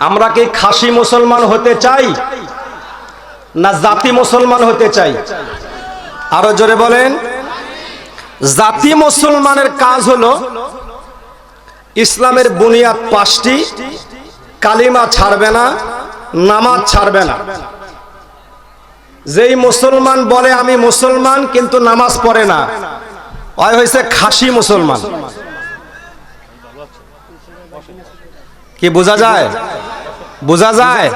আমরা কি খাসি মুসলমান হতে চাই না জাতি মুসলমান হতে চাই? আরও জোরে বলেন। জাতি মুসলমানের কাজ হলো ইসলামের বুনিয়াদ পাঁচটি, কালিমা ছাড়বে না, নামাজ ছাড়বে না। যেই মুসলমান বলে, আমি মুসলমান, কিন্তু নামাজ পড়ে না। হয় হয়েছে খাসি মুসলমান। কি বোঝা যায়? বোঝা যায়?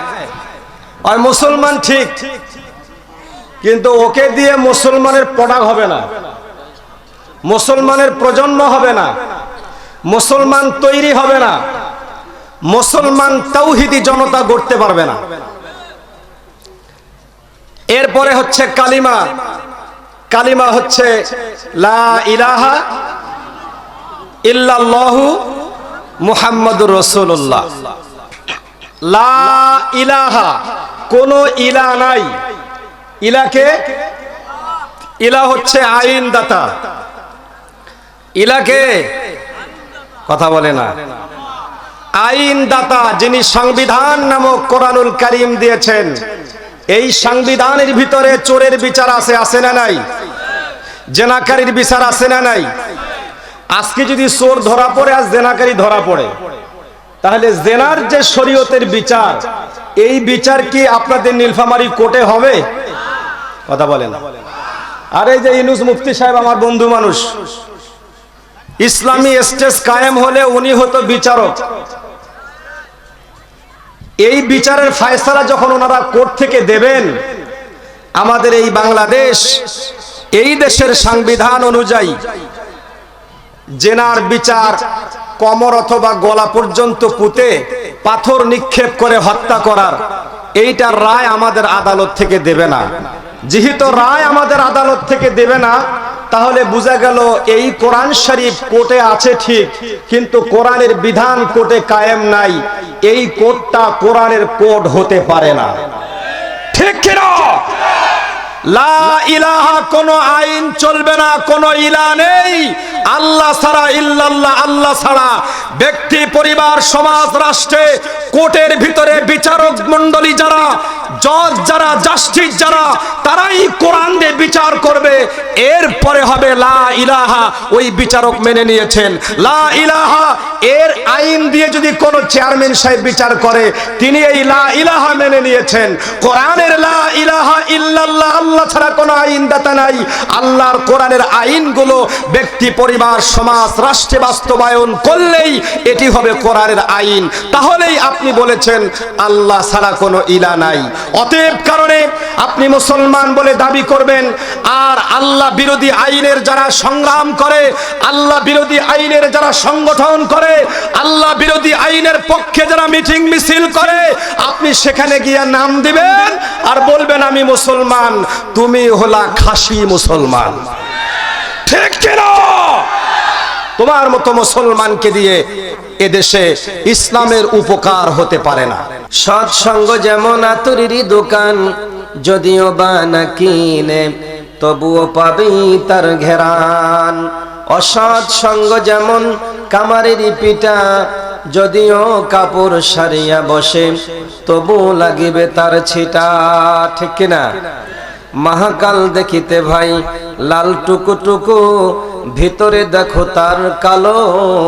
মুসলমান ঠিক। কিন্তু ওকে দিয়ে মুসলমানের পড়া হবে না। মুসলমানের প্রজন্ম হবে না। মুসলমান তৈরি হবে না। মুসলমান তৌহিদি জনতা গড়তে পারবে না। এরপরে হচ্ছে কালিমা। কালিমা হচ্ছে লা ইলাহা ইল্লাল্লাহু মুহাম্মাদুর রসুল্লাহ লা ইলাহা, কোন ইলা নাই। ইলাকে? ইলা হচ্ছে আইন দাতা ইলাকে? কথা বলে না। আইন দাতা যিনি সংবিধান নামক কোরআনুল করিম দিয়েছেন, এই সংবিধানের ভিতরে চোরের বিচার আছে আছে না নাই? জেনাকারীর বিচার আছে না নাই? আজকে যদি চোর ধরা পড়ে আর জেনাকারী ধরা পড়ে, তাহলে জেনার যে শরীয়তের বিচার, এই বিচার কি আপনাদের নীলফামারি কোর্টে হবে? কথা বলেন। আর যে ইনুস মুফতি সাহেব আমার বন্ধু মানুষ, ইসলামী স্টেজ কায়েম হলে উনি হতো বিচারক। এই বিচারের ফায়সালা যখন ওনারা কোর্ট থেকে দেবেন, আমাদের এই বাংলাদেশ, এই দেশের সংবিধান অনুযায়ী জেনার বিচার কমর অথবা গলা পর্যন্ত পুঁতে পাথর নিক্ষেপ করে হত্যা করার। এইটার রায় আমাদের আদালত থেকে দেবে না। যেহেতু রায় আমাদের আদালত থেকে দেবে না, তাহলে বোঝা গেল এই কোরআন শরীফ কোর্টে আছে ঠিক, কিন্তু কোরআনের বিধান কোর্টে কায়েম নাই। এই কোর্টটা কোরআনের কোর্ট হতে পারে না। ঠিক কিনা? লা ইলাহা কোনো আইন চলবে না, কোনো ইলা নেই। আল্লাহ ছাড়া আল্লাহ ছাড়া। ব্যক্তি, পরিবার, সমাজ, রাষ্ট্রে, কোর্টের ভিতরে বিচারক মণ্ডলী যারা জজ যারা জাস্টিস যারা, তারাই কোরআন দিয়ে বিচার করবে। এরপরে হবে লা ইলাহা, ওই বিচারক মেনে নিয়েছেন। লা ইলাহা, এর আইন দিয়ে যদি কোনো চেয়ারম্যান সাহেব বিচার করে, তিনি এই লা ইলাহা মেনে নিয়েছেন। কোরআনের লা ইলাহা ইল্লাল্লাহ, আল্লাহ ছাড়া কোনো আইন দাতা নাই। আল্লাহর কোরআনের আইনগুলো ব্যক্তি, পরিবার, সমাজ, রাষ্ট্রে বাস্তবায়ন করলেই এটি হবে কোরআনের আইন। তাহলেই আপনি বলেছেন, আল্লাহ ছাড়া কোনো ইলা নাই। অতএব কারণে আপনি মুসলমান বলে দাবি করবেন, আর আল্লাহ বিরোধী আইনের যারা সংগ্রাম করে, আল্লাহ বিরোধী আইনের যারা সংগঠন করে, আল্লাহ বিরোধী আইনের পক্ষে যারা মিটিং মিছিল করে, আপনি সেখানে গিয়ে নাম দিবেন আর বলবেন, আমি মুসলমান, তুমি হলা খাসি মুসলমান। ঠিক কিনা? তোমার মতো মুসলমানকে দিয়ে এদেশে ইসলামের উপকার হতে পারে না। সৎসঙ্গ যেমন আতুরির দোকান, যদিও বা না কিনে, তবুও পাবি তার ঘেরান। অসৎ সঙ্গ যেমন কামারের পিটা যদিও কাপড় সারিয়া বসে তবু লাগিবে তার ছিটা, ঠিক কিনা? মহাকাল দেখিতে ভাই, লাল টুকু টুকু ভিতরে দেখো তার কালো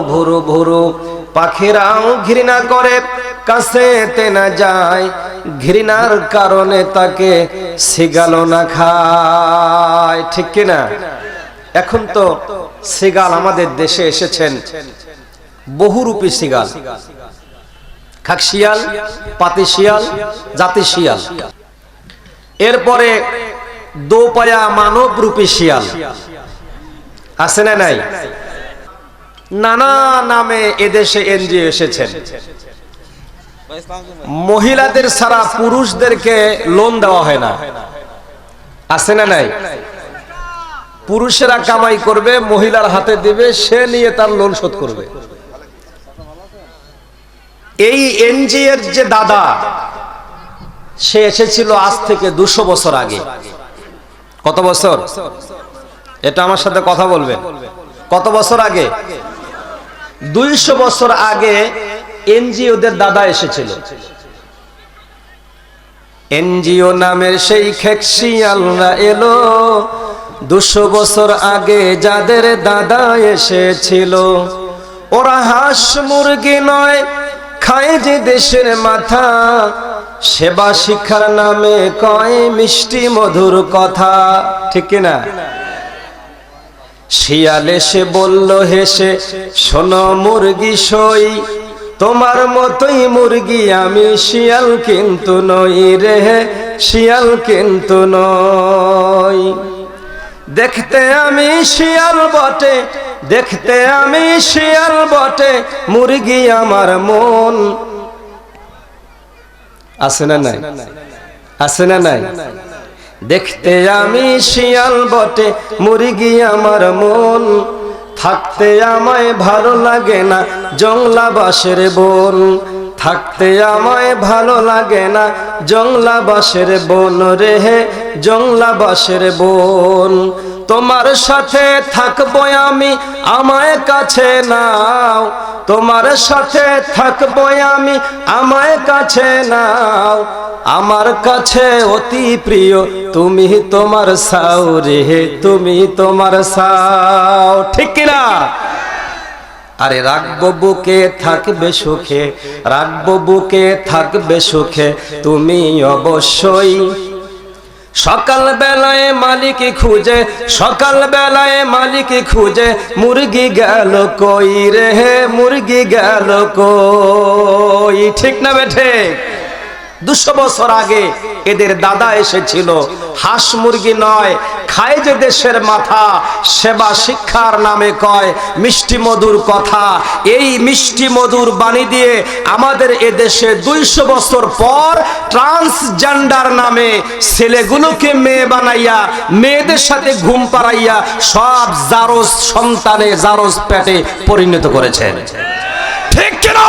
ভুরু ভুরু। পাখিরাও ঘৃণা করে কাছে না যায়। ঘৃণার কারণে তাকে সিগালো না খায়। ঠিক কিনা? এখন তো সিগাল আমাদের দেশে এসেছেন। বহুরূপী সিগাল। খাকশিয়াল, পাতিশিয়াল, জাতিশিয়াল। এরপরে দোপায়া মানব রূপী শিয়াল। আছে না নাই? নানা নামে এদেশে এনজিও এসেছেন। মহিলাদের ছাড়া পুরুষদেরকে লোন দেওয়া হয় না। আছে না নাই? পুরুষেরা কামাই করবে, মহিলার হাতে দিবে, সে নিয়ে তার লোন শোধ করবে। এই এনজি এর যে দাদা, সে এসেছিল আজ থেকে দুশো বছর আগে। কত বছর? এটা আমার সাথে কথা বলবে। কত বছর আগে? দুইশো বছর আগে এনজিওদের দাদা এসেছিল। এনজিও নামের সেই খেকশিয়ালরা এলো। দুশো বছর আগে যাদের দাদা এসেছিল, ওরা হাঁস মুরগি নয়, খায় যে দেশের মাথা। সেবা শিক্ষার নামে কয় মিষ্টি মধুর কথা, ঠিক কিনা? শিয়াল এসে বলল, হেসে, শোনো মুরগি সই। তোমার মতোই মুরগি আমি শিয়াল কিন্তু নই রে, শিয়াল কিন্তু নই। দেখতে আমি শিয়াল বটে, দেখতে আমি শিয়াল বটে, মুরগি আমার মন। আছে না নাই? আছে না নাই? দেখতে আমি শিয়াল বটে, মুরগি আমার মন। থাকতে আমায় ভালো লাগে না জংলা বাসের বন। থাকতে আমায় ভালো লাগে না জংলা বাসের বন রে হে জংলা বাসের বন। তোমার সাথে থাকব আমি, আমায় কাছে নাও। তোমার সাথে থাকব আমি, আমায় কাছে নাও। আমার কাছে অতি প্রিয়, তুমি তোমার সাও রে, তুমি তোমার সাও। ঠিক কিনা? আরে রাখব বুকে থাকবে সুখে, রাখব বুকে থাকবে সুখে, তুমি অবশ্যই সকাল বেলায় মালিক খুঁজে সকাল বেলায় মালিক খুঁজে, মুরগি গেল কই রে? মুরগি গেল কই? ঠিক না বেঠে দুশো বছর আগে এদের দাদা এসেছিল। হাঁস মুরগি নয়, খায় যে দেশের মাথা, সেবা শিক্ষার নামে কয়, মিষ্টি মধুর কথা। এই মিষ্টি মধুর বাণী দিয়ে আমাদের এ দেশে দুইশো বছর পর ট্রান্সজেন্ডার নামে ছেলেগুলোকে মেয়ে বানাইয়া, মেয়েদের সাথে ঘুম পাড়াইয়া সব জারজ সন্তানে জারজ পেটে পরিণত করেছেন। ঠিক কিনা?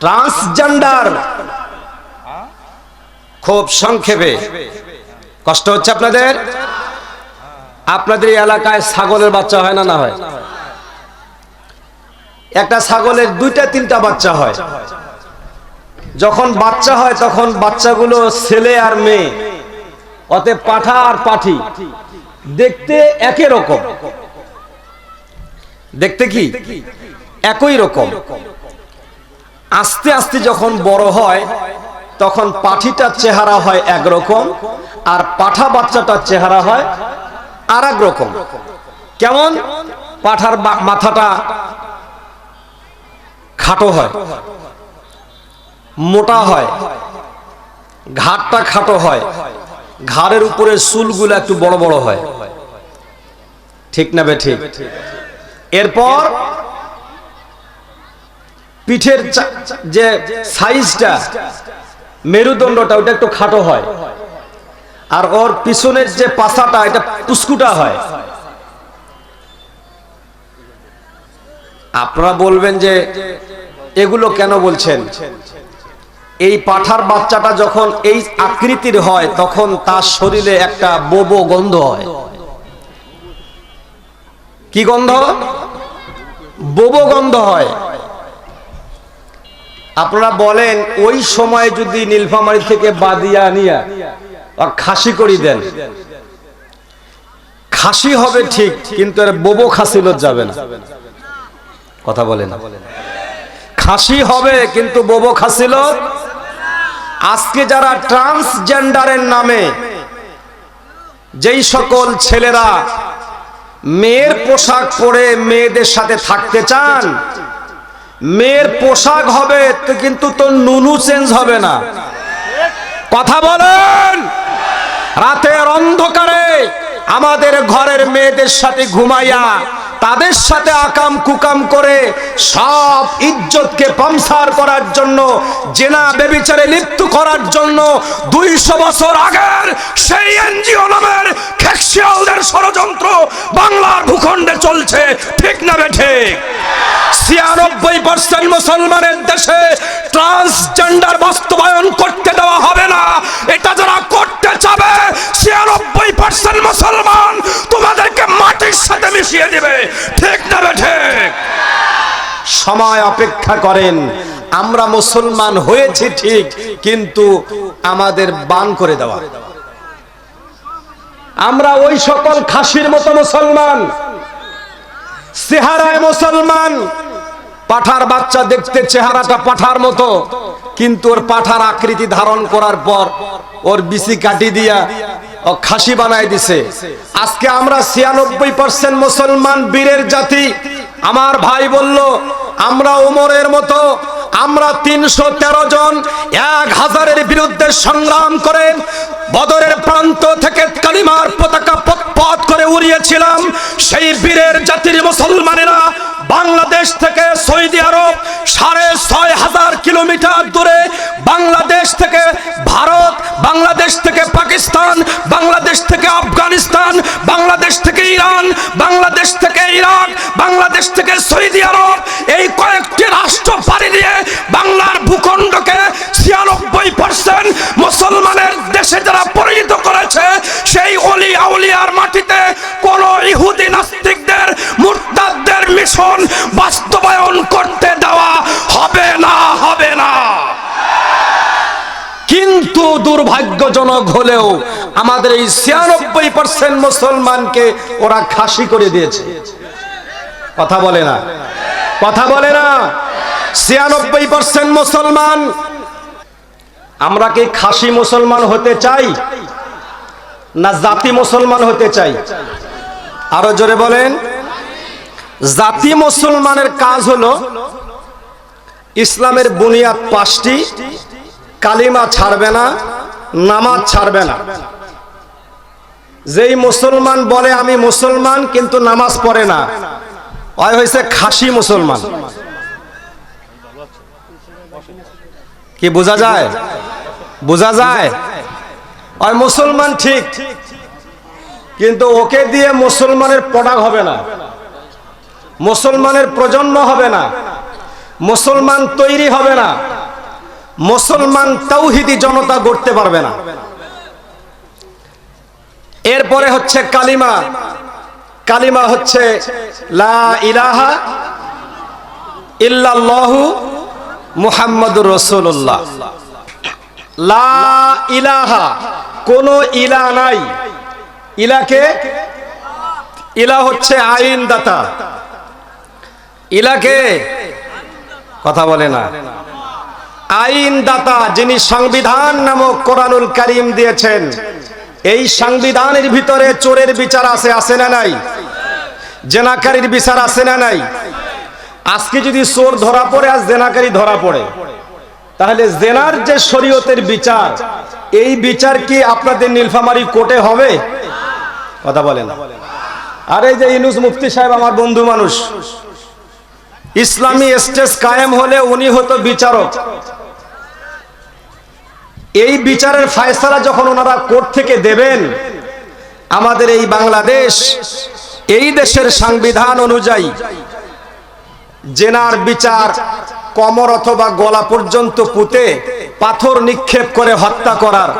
ট্রান্সজেন্ডার খুব সংক্ষেপে। কষ্ট হচ্ছে আপনাদের? আপনাদের এলাকায় ছাগলের বাচ্চা হয় না না হয়? একটা ছাগলের দুইটা, তিনটা বাচ্চা হয়। যখন বাচ্চা হয়, তখন বাচ্চাগুলো ছেলে আর মেয়ে। অতএব পাঠা আর পাঠি। দেখতে একই রকম। দেখতে কি? একই রকম। আস্তে আস্তে যখন বড় হয়, তখন পাঠিটার চেহারা হয় একরকম আর পাঠা বাচ্চাটার চেহারা হয় আর রকম। কেমন? পাঠার মাথাটা খাটো হয়, মোটা হয় ঘাটটা খাটো হয়, ঘাড়ের উপরে চুলগুলো একটু বড় বড় হয়। ঠিক না বে ঠিক? এরপর পিঠের যে সাইজটা, মেরুদণ্ডটা, ওটা একটু খাটো হয়। আর ওর পিছনের যে পাছাটা, এটা পুস্কুটা হয়। আপনারা বলবেন যে এগুলো কেন বলছেন? এই পাঠার বাচ্চাটা যখন এই আকৃতির হয়, তখন তার শরীরে একটা বোবো গন্ধ হয়। কি গন্ধ? বোবো গন্ধ হয়। আপনারা বলেন, ওই সময় যদি নীলফামারি থেকে বাদিয়া নিয়া আর খাসি করি দেন। খাসি হবে ঠিক, কিন্তু এর বোবো খাসিল যাবে না। কথা বলেন। খাসি হবে, কিন্তু বোবো খাসিল আজকে যারা ট্রান্সজেন্ডারের নামে যেই সকল ছেলেরা মেয়ের পোশাক পরে মেয়েদের সাথে থাকতে চান মেয়ের পোশাক হবে কিন্তু তোর নুনু চেঞ্জ হবে না। কথা বলেন। রাতের অন্ধকারে আমাদের ঘরের মেয়েদের সাথে ঘুমাইয়া, তাদের সাথে আকাম কুকাম করে সব ইজ্জতকে পামসার করার জন্য, জেনা বেবিচারে লিপ্ত করার জন্য দুইশো বছর আগের সেই এনজিও নামের খেকশিয়ালদের ষড়যন্ত্র বাংলার ভূখণ্ডে চলছে। ঠিক না বেঠে ছিয়ানব্বই পার্সেন্ট মুসলমানের দেশে ট্রান্সজেন্ডার বাস্তবায়ন করতে দেওয়া হবে না। এটা যারা করতে চাবে ছিয়ানব্বই পার্সেন্ট মুসলমান তোমাদেরকে মাটির সাথে মিশিয়ে ঠিক ঠিক? সময় অপেক্ষা করেন, আমরা মুসলমান হয়েছি ঠিক, কিন্তু আমাদের বান করে দেওয়া। আমরা ওই সকল খাসির মতো মুসলমান, চেহারায় মুসলমান পাঠার বাচ্চা দেখতে চেহারাটা পাঠার মতো। কিন্তু ওর পাঠার আকৃতি ধারণ করার পর ওর বিসি কাটি দিয়া ও খাসি বানায় দিছে। আজকে আমরা ছিয়ানব্বই পার্সেন্ট মুসলমান বীরের জাতি। আমার ভাই বলল, আমরা উমরের মতো, আমরা তিনশো তেরো জন এক হাজারের বিরুদ্ধে সংগ্রাম করে বদরের প্রান্ত থেকে কালিমার পতাকা পথ করে উড়িয়েছিলাম। সেই বীরের জাতির মুসলমানেরা বাংলাদেশ থেকে সৌদি আরব সাড়ে ছয় হাজার কিলোমিটার দূরে বাংলাদেশ থেকে ভারত, বাংলাদেশ থেকে পাকিস্তান, বাংলাদেশ থেকে আফগানিস্তান, বাংলাদেশ থেকে ইরান, বাংলাদেশ থেকে ইরাক, বাংলাদেশ থেকে সৌদি আরব এই কয়েকটি রাষ্ট্র পাড়ি দিয়ে বাংলার ভূখণ্ডকে ছিয়ানব্বই পার্সেন্ট মুসলমানের দেশে যারা পরিণত করেছে, সেই অলি আউলিয়ার মাটিতে কোন ইহুদি নাস্তিকদের মিশন বাস্তবায়ন করতে দেওয়া হবে না হবে না। কিন্তু দুর্ভাগ্যজনক হলেও আমাদের এই ছিয়ানব্বই পার্সেন্ট মুসলমানকে ওরা খাসি করে দিয়েছে। কথা বলে না। কথা বলে না। ছিয়ানব্বই পার্সেন্ট মুসলমান, আমরা কি খাসি মুসলমান হতে চাই না জাতি মুসলমান হতে চাই? আরও জোরে বলেন। জাতি মুসলমানের কাজ হলো ইসলামের বুনিয়াদ পাঁচটি। কালিমা ছাড়বে না, নামাজ ছাড়বে না। যেই মুসলমান বলে, আমি মুসলমান, কিন্তু নামাজ পড়ে না। ওই হয়েছে খাসি মুসলমান। কি বোঝা যায়? বোঝা যায়? ওই মুসলমান ঠিক, কিন্তু ওকে দিয়ে মুসলমানের প্রোডাক্ট হবে না। মুসলমানের প্রজন্ম হবে না। মুসলমান তৈরি হবে না। মুসলমান তৌহিদি জনতা গড়তে পারবে না। এরপরে হচ্ছে কালিমা। কালিমা হচ্ছে লা ইলাহা ইল্লাল্লাহু মুহাম্মাদুর রাসূলুল্লাহ। লা ইলাহা কোন ইলা নাই। ইলাকে ইলা হচ্ছে আইন দাতা ইলাকে কথা বলে না। আইন দাতা যিনি সংবিধান নামক কোরআনুল করিম দিয়েছেন, এই সংবিধানের ভিতরে চোরের বিচার আছে আছে না নাই? জেনাকারীর বিচার আছে না নাই? আজকে যদি চোর ধরা পড়ে আর জেনাকারী ধরা পড়ে। তাহলে জেনার যে শরীয়তের বিচার, এই বিচার কি আপনাদের নীলফামারি কোর্টে হবে? কথা বলেন আর এই যে ইনুস মুফতি সাহেব, আমার বন্ধু মানুষ ইসলামী স্টেজ কায়েম হলে উনি হতো বিচারক। এই বিচারের ফায়সালা যখন ওনারা কোর্ট থেকে দেবেন, আমাদের এই বাংলাদেশ, এই দেশের সংবিধান অনুযায়ী জেনার বিচার কমর অথবা গলা পর্যন্ত পুঁতে পাথর নিক্ষেপ করে হত্যা করার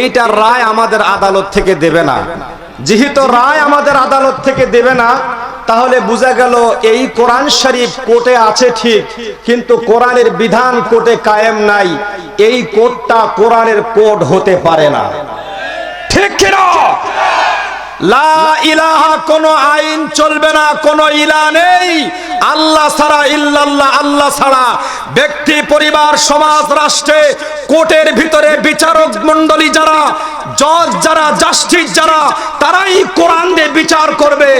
এইটার রায় আমাদের আদালত থেকে দেবে না। যেহেতু রায় আমাদের আদালত থেকে দেবে না, তাহলে বুঝা গেল এই কোরআন শরীফ কোর্টে আছে ঠিক, কিন্তু কোরআনের বিধান কোর্টে কায়েম নাই। এই কোর্টটা কোরআনের কোর্ট হতে পারে না। ঠিক কিনা? লা ইলাহা, কোন আইন চলবে না, কোন ইলা নেই। আল্লাহ ছাড়া আল্লাহ ছাড়া। ব্যক্তি, পরিবার, সমাজ, রাষ্ট্রে, কোর্টের ভিতরে বিচারক মন্ডলী যারা, জজ যারা, জাস্টিস যারা, তারাই কোরআন দিয়ে বিচার করবে।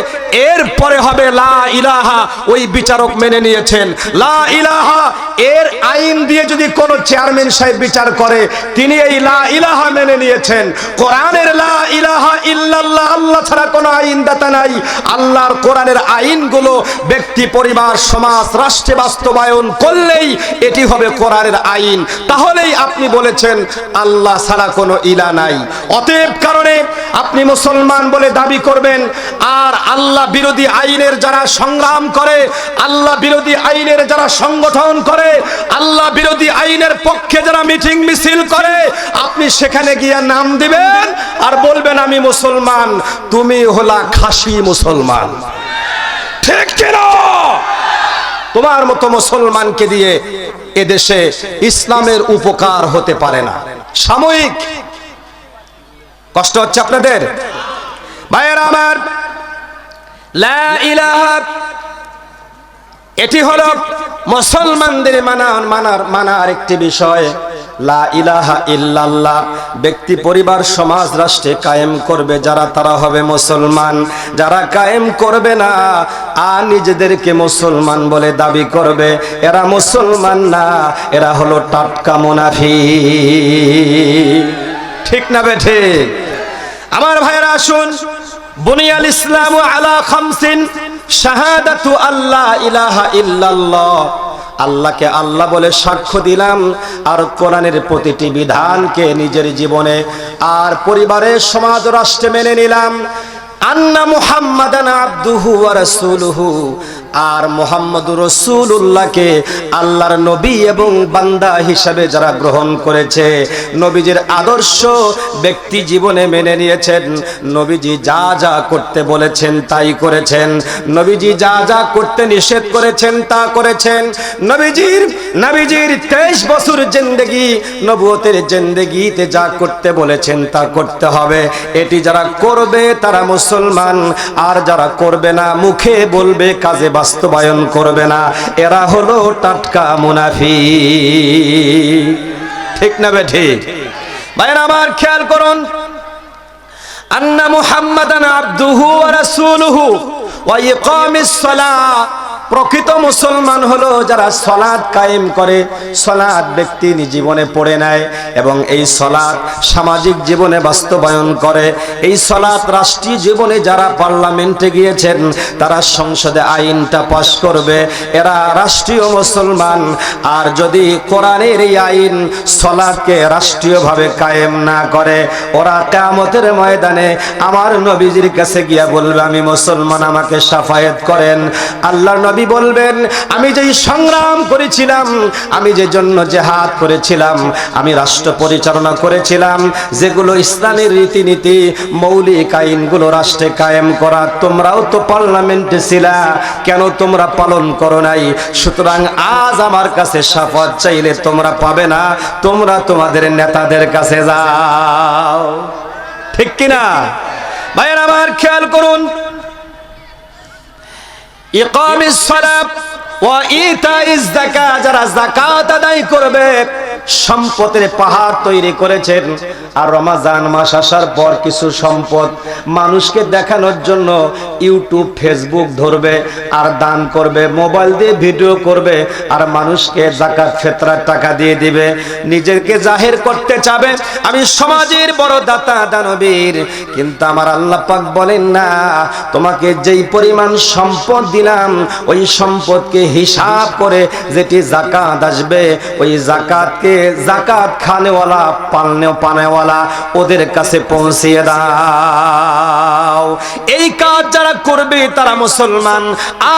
এরপরে হবে লা ইলাহা, ওই বিচারক মেনে নিয়েছেন। লা ইলাহা, এর আইন দিয়ে যদি কোন চেয়ারম্যান সাহেব বিচার করে, তিনি এই লা ইলাহা মেনে নিয়েছেন। কোরআনের লা ইলাহা ইল্লাল্লাহ আল্লাহ ছাড়া কোনো আইন দাতা নাই। আল্লাহর কোরআনের আইনগুলো ব্যক্তি, পরিবার, সমাজ, রাষ্ট্রে বাস্তবায়ন করলেই এটি হবে কোরআনের আইন। তাহলেই আপনি বলেছেন, আল্লাহ ছাড়া কোনো ইলা নাই। অতএব কারণে আপনি মুসলমান বলে দাবি করবেন, আর আল্লাহ বিরোধী আইনের যারা সংগ্রাম করে, আল্লাহ বিরোধী আইনের যারা সংগঠন করে, আল্লাহ বিরোধী আইনের পক্ষে যারা মিটিং মিছিল করে, আপনি সেখানে গিয়ে নাম দিবেন আর বলবেন, আমি মুসলমান। তুমি হলা খাসি মুসলমান। ঠিক কিনা? তোমার মতো মুসলমানকে দিয়ে এদেশে ইসলামের উপকার হতে পারে না। সাময়িক। কষ্ট হচ্ছে আপনাদের? ভাইয়েরা আমার এটি হলো মুসলমানদের মানার মানার মানার একটি বিষয়। লা ইলাহা ইল্লাল্লাহ। ব্যক্তি, পরিবার, সমাজ, রাষ্ট্রে কায়েম করবে, যারা তারা হবে মুসলমান। যারা কায়েম করবে না আর নিজেদেরকে মুসলমান বলে দাবি করবে। এরা মুসলমান না, এরা হলো টাটকা মুনাফি ঠিক না বেঠে আমার ভাইয়েরা, আসুন। বুনিয়াল ইসলাম আলা খামসিন, শাহাদাতু আল্লাহ ইলাহা ইল্লাল্লাহ। আল্লাহকে আল্লাহ বলে সাক্ষ্য দিলাম, আর কোরআনের প্রতিটি বিধানকে নিজের জীবনে আর পরিবারের সমাজ রাষ্ট্রে মেনে নিলাম। আন্না মুহাম্মাদান আব্দুহু রাসূলুহু। আর মোহাম্মদ রসুল্লাহকে আল্লাহর নবী এবং বান্দা হিসাবে যারা গ্রহণ করেছে, নবীজির আদর্শ ব্যক্তি জীবনে মেনে নিয়েছেন, নবীজি যা যা করতে বলেছেন তাই করেছেন, নবীজি যা যা করতে নিষেধ করেছেন তা করেছেন, নবীজির নবীজির তেইশ বছর জিন্দেগি, নবুয়তের জিন্দেগিতে যা করতে বলেছেন তা করতে হবে। এটি যারা করবে তারা মুসলমান, আর যারা করবে না, মুখে বলবে, কাজে বাস্তবায়ন করবে না। এরা হলো টাটকা মুনাফি ঠিক না বে ঠিক? ভাইয়ের আমার খেয়াল করুন। আন্না মুহাম্মাদান আব্দুহু ওয়া রাসূলুহু ওয়া ইকামিস সালাহ প্রকৃত মুসলমান হলো যারা সলাদ কায়েম করে সলাদ ব্যক্তি জীবনে পড়ে নেয় এবং এই সলাদ সামাজিক জীবনে বাস্তবায়ন করে। এই সলাদ রাষ্ট্রীয় জীবনে যারা পার্লামেন্টে গিয়েছেন, তারা সংসদে আইনটা পাশ করবে। এরা রাষ্ট্রীয় মুসলমান। আর যদি কোরআনের এই আইন সলাদকে রাষ্ট্রীয়ভাবে কায়েম না করে, ওরা কামতের ময়দানে আমার নবীজির কাছে গিয়া বলবে, আমি মুসলমান, আমাকে সাফায়েত করেন। আল্লাহ নবী বলবেন, আমি যেই সংগ্রাম করেছিলাম, আমি যে জন্য জেহাদ করেছিলাম, আমি রাষ্ট্র পরিচালনা করেছিলাম, যেগুলো ইসলামের রীতিনীতি, মৌলিক আইনগুলো রাষ্ট্রে কায়েম করা, তোমরাও তো পার্লামেন্টে ছিলা, কেন তোমরা পালন করো নাই? সুতরাং আজ আমার কাছে সাফাত চাইলে তোমরা পাবে না, তোমরা তোমাদের নেতাদের কাছে যাও। ঠিক কিনা? ভাইয়ের আমার খেয়াল করুন ইকামিস সালাত ওয়া ইতাইজ যাকাত যারা আদায় করবে, সম্পদের পাহাড় তৈরি করেছেন। আর রমাজান মাস আসার পর কিছু সম্পদ মানুষকে দেখানোর জন্য ইউটিউব, ফেসবুক ধরবে, আর দান করবে, মোবাইল দিয়ে ভিডিও করবে, আর মানুষকে জাকাত ফেতরার টাকা দিয়ে দিবে। নিজেকে জাহির করতে চাবে। আমি সমাজের বড় দাতা, দানবীর, কিন্তু আমার আল্লাহ বলেন না, তোমাকে যেই পরিমাণ সম্পদ দিলাম, ওই সম্পদকে হিসাব করে যেটি জাকাত আসবে, ওই জাকাতকে জাকাত খানেওয়ালা, পালনে পানেওয়ালা ওদের কাছে পৌঁছিয়ে দাও। এই কাজ যারা করবে তারা মুসলমান।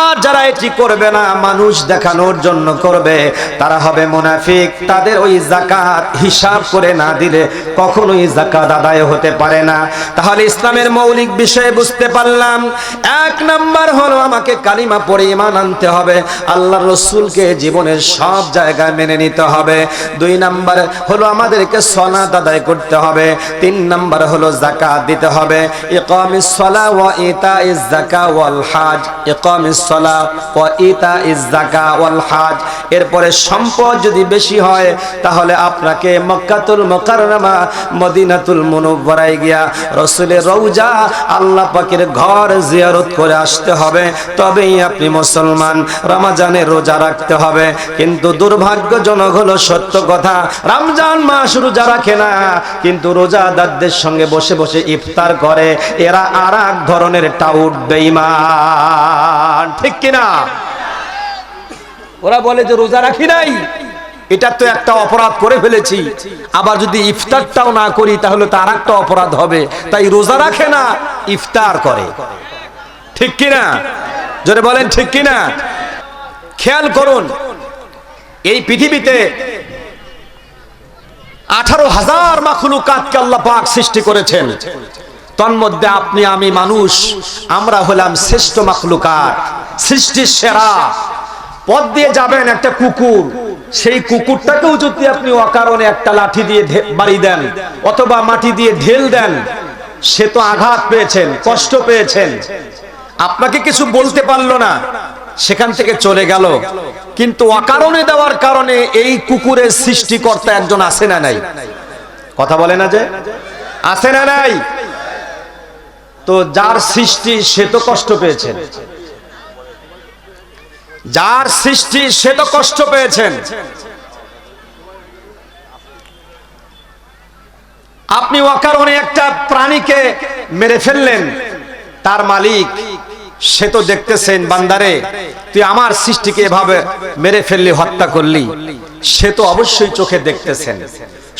আর যারা এটি করবে না, মানুষ দেখানোর জন্য করবে। তারা হবে মুনাফিক। তাদের ওই জাকাত হিসাব করে না দিলে কখনোই জাকাত আদায় হতে পারে না। তাহলে ইসলামের মৌলিক বিষয় বুঝতে পারলাম। এক নাম্বার হলো আমাকে কালিমা পড়ে ইমান আনতে হবে। আল্লাহ রসুলকে জীবনের সব জায়গায় মেনে নিতে হবে। দুই নাম্বার হলো আমাদেরকে সলাত আদায় করতে হবে। তিন নাম্বার হলো জাকাত দিতে হবে। ইকামিস সালা ওয়া এরপরে সম্পদ যদি বেশি হয়, তাহলে আপনাকে মক্কাতুল মুকাররমা, মদিনাতুল মুনওয়ারায় গিয়া রসুলের রওজা আল্লাহ পাকের ঘর জিয়ারত করে আসতে হবে। তবেই আপনি মুসলমান, রমাজানের রোজা রাখতে হবে। কিন্তু দুর্ভাগ্যজনক হলো সত্য কথা, রমজান মাস রোজা রাখে না। কিন্তু রোজাদারদের সঙ্গে বসে বসে ইফতার করে। এরা আর এক ধরনের টাউট বেঈমান। ঠিক কিনা? ওরা বলে যে রোজা রাখি নাই। এটা তো একটা অপরাধ করে ফেলেছি। আবার যদি ইফতারটাও না করি, তাহলে তো আর একটা অপরাধ হবে। তাই রোজা রাখে না, ইফতার করে। ঠিক কিনা? জোরে বলেন, ঠিক কিনা? খেয়াল করুন, এই পৃথিবীতে আঠারো হাজার মাখলুকাতকে আল্লাহ পাক সৃষ্টি করেছেন। তন্মধ্যে আপনি আমি মানুষ, আমরা হলাম শ্রেষ্ঠ মাখলুকাত, সৃষ্টির সেরা। পথ দিয়ে যাবেন একটা কুকুর, সেই কুকুরটাকেও যদি আপনি অকারণে একটা লাঠি দিয়ে বাড়ি দেন, অথবা মাটি দিয়ে ঢেল দেন, সে তো আঘাত পেয়েছেন, কষ্ট পেয়েছেন। আপনাকে কিছু বলতে পারল না, সেখান থেকে চলে গেল। কিন্তু অকারণে দেওয়ার কারণে এই কুকুরের সৃষ্টিকর্তা একজন আসে না নাই। কথা বলে না যে? আসে না নাই। তো যার সৃষ্টি সে তো কষ্ট পেয়েছেন। যার সৃষ্টি সে তো কষ্ট পেয়েছেন। আপনি অকারণে একটা প্রাণীকে মেরে ফেললেন, তার মালিক, সে তো দেখতেছেন বান্দারে, তুই আমার সৃষ্টিকে এভাবে মেরে ফেললি, হত্যা করলি, সে তো অবশ্যই চোখে দেখতেছেন।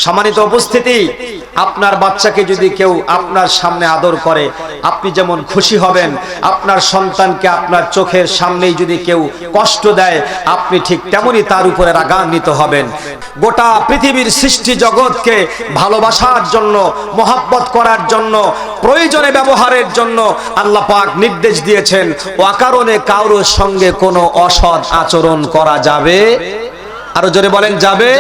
সম্মানিত উপস্থিতি, আপনার বাচ্চাকে যদি কেউ আপনার সামনে আদর করে, আপনি যেমন খুশি হবেন, আপনার সন্তানকে আপনার চোখের সামনেই যদি কেউ কষ্ট দেয়, আপনি ঠিক তেমনই তার উপরে রাগান্বিত হবেন। গোটা পৃথিবীর সৃষ্টি জগৎকে ভালোবাসার জন্য, মহাব্বত করার জন্য, প্রয়োজনে ব্যবহারের জন্য আল্লাহ পাক নির্দেশ দিয়েছেন অকারণে কারোর সঙ্গে কোনো অসৎ আচরণ করা যাবে? আরও জোরে বলেন, যাবে?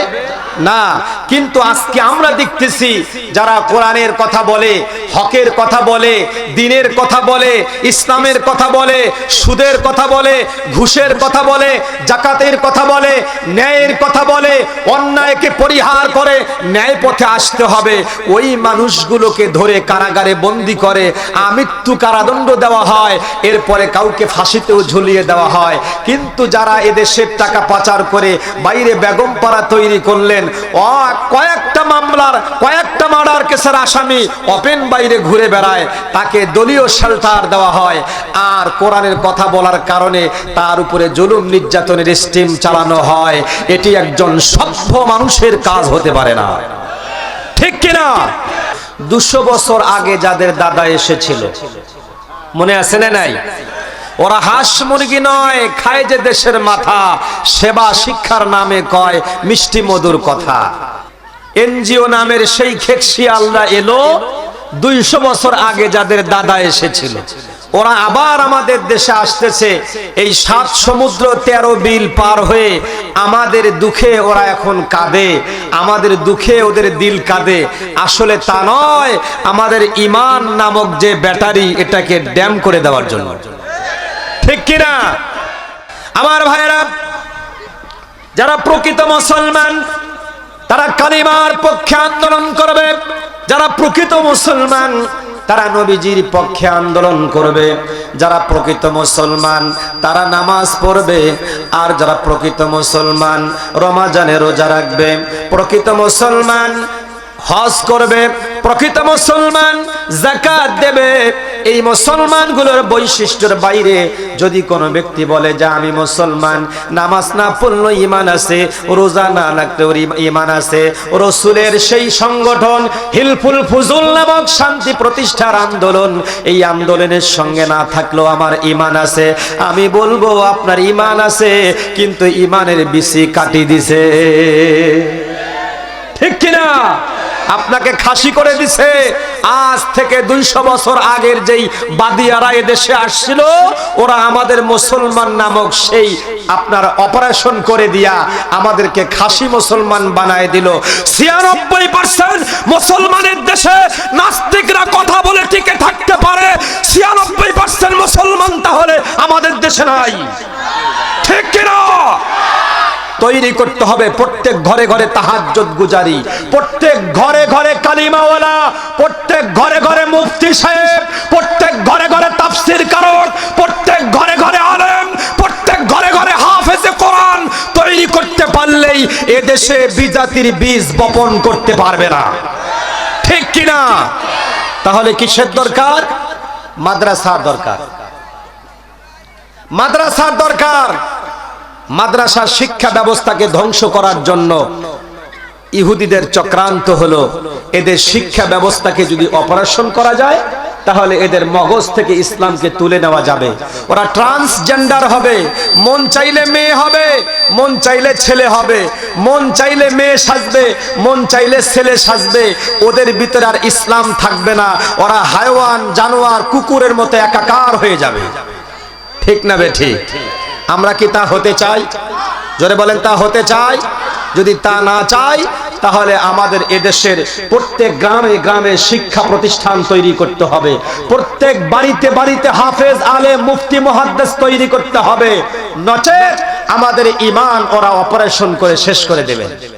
না কিন্তু আজকে আমরা দেখতেছি যারা কোরআনের কথা বলে হকের কথা বলে, দিনের কথা বলে, ইসলামের কথা বলে, সুদের কথা বলে, ঘুষের কথা বলে, জাকাতের কথা বলে, ন্যায়ের কথা বলে, অন্যায়কে পরিহার করে ন্যায় পথে আসতে হবে। ওই মানুষগুলোকে ধরে কারাগারে বন্দি করে, আমৃত্যু কারাদণ্ড দেওয়া হয়, এরপরে কাউকে ফাঁসিতেও ঝুলিয়ে দেওয়া হয়। কিন্তু যারা এদেশের টাকা পাচার করে বাইরে বেগম পাড়া তৈরি করলেন কয়েকটা মামলার, কয়েকটা মার্ডার কেসের আসামি ওপেন বাইরে ঘুরে বেড়ায়, তাকে দলীয় শেল্টার দেওয়া হয়। আর কোরআনের কথা বলার কারণে তার উপরে জুলুম, নির্যাতনের স্টিম চালানো হয়। এটি একজন সভ্য মানুষের কাজ হতে পারে না। ঠিক কিনা? দুশো বছর আগে যাদের দাদা এসেছিল, মনে আছে না নাই? ওরা হাঁস মুরগি নয়, খায় যে দেশের মাথা। সেবা শিক্ষার নামে কয় মিষ্টি মধুর কথা। এনজিও নামের সেই আল্লাহ এলো দুইশো বছর আগে যাদের দাদা এসেছিল, ওরা আবার আমাদের দেশে আসতেছে। এই সাত সমুদ্র তেরো বিল পার হয়ে আমাদের দুঃখে ওরা এখন কাঁদে, আমাদের দুঃখে ওদের দিল কাঁদে। আসলে তা নয়, আমাদের ইমান নামক যে ব্যাটারি এটাকে ড্যাম করে দেওয়ার জন্য। ঠিক কিনা? আমার ভাইরা যারা প্রকৃত মুসলমান তারা কালিমার পক্ষে আন্দোলন করবে। যারা প্রকৃত মুসলমান, তারা নবীজির পক্ষে আন্দোলন করবে। যারা প্রকৃত মুসলমান, তারা নামাজ পড়বে। আর যারা প্রকৃত মুসলমান, রমাজানে রোজা রাখবে। প্রকৃত মুসলমান হজ করবে। প্রকৃত মুসলমান জাকাত দেবে। এই মুসলমান মুসলমানগুলোর বৈশিষ্ট্যের বাইরে যদি কোনো ব্যক্তি বলে যে আমি মুসলমান, নামাজ না পড়ল ইমান আছে, রোজা না রাখতে ওর ইমান আছে, রসুলের সেই সংগঠন হিলফুল ফুজুল নামক শান্তি প্রতিষ্ঠার আন্দোলন, এই আন্দোলনের সঙ্গে না থাকলেও আমার ইমান আছে। আমি বলব, আপনার ইমান আছে, কিন্তু ইমানের বিসি কাটি দিছে। ঠিক কিনা? আপনাকে খাসি করে দিছে। আজ থেকে দুইশো বছর আগের যেই বাদিয়ারা এদেশে আসছিল, ওরা আমাদের মুসলমান নামক সেই আপনার অপারেশন করে দিয়া আমাদেরকে খাসি মুসলমান বানায় দিল। ছিয়ানব্বই পার্সেন্ট মুসলমানের দেশে নাস্তিকরা কথা বলে টিকে থাকতে পারে। ছিয়ানব্বই পার্সেন্ট মুসলমান তাহলে আমাদের দেশে নাই। ঠিক কিনা? তৈরি করতে হবে। প্রত্যেক ঘরে ঘরে তাহাজ্জুদ গুজারি। প্রত্যেক ঘরে ঘরে কালিমাওয়ালা। প্রত্যেক ঘরে ঘরে মুফতি সাহেব। প্রত্যেক ঘরে ঘরে তাফসীর কারক। প্রত্যেক ঘরে ঘরে আলেম। প্রত্যেক ঘরে ঘরে হাফেজে কোরআন তৈরি করতে পারলেই এদেশে বিজাতির বীজ বপন করতে পারবে না। ঠিক কিনা? তাহলে কিসের দরকার? মাদ্রাসার দরকার। মাদ্রাসার দরকার। মাদ্রাসা শিক্ষা ব্যবস্থাকে ধ্বংস করার জন্য ইহুদিদের চক্রান্ত হলো, এদের শিক্ষা ব্যবস্থাকে যদি অপারেশন করা যায়, তাহলে এদের মগজ থেকে ইসলামকে তুলে নেওয়া যাবে। ওরা ট্রান্সজেন্ডার হবে, মন চাইলে মেয়ে হবে, মন চাইলে ছেলে হবে, মন চাইলে মেয়ে সাজবে, মন চাইলে ছেলে সাজবে, ওদের ভিতরে আর ইসলাম থাকবে না। ওরা হায়ওয়ান, জানোয়ার, কুকুরের মতো একাকার হয়ে যাবে। ঠিক না বে ঠিক? আমরা কি তা হতে চাই? জোরে বলেন, তা হতে চাই। যদি তা না চাই, তাহলে আমাদের এদেশের প্রত্যেক গ্রামে গ্রামে শিক্ষা প্রতিষ্ঠান তৈরি করতে হবে। প্রত্যেক বাড়িতে বাড়িতে হাফেজ আলে মুফতি মহাদ্দেশ তৈরি করতে হবে। নচেত আমাদের ইমান ওরা অপারেশন করে শেষ করে দেবে।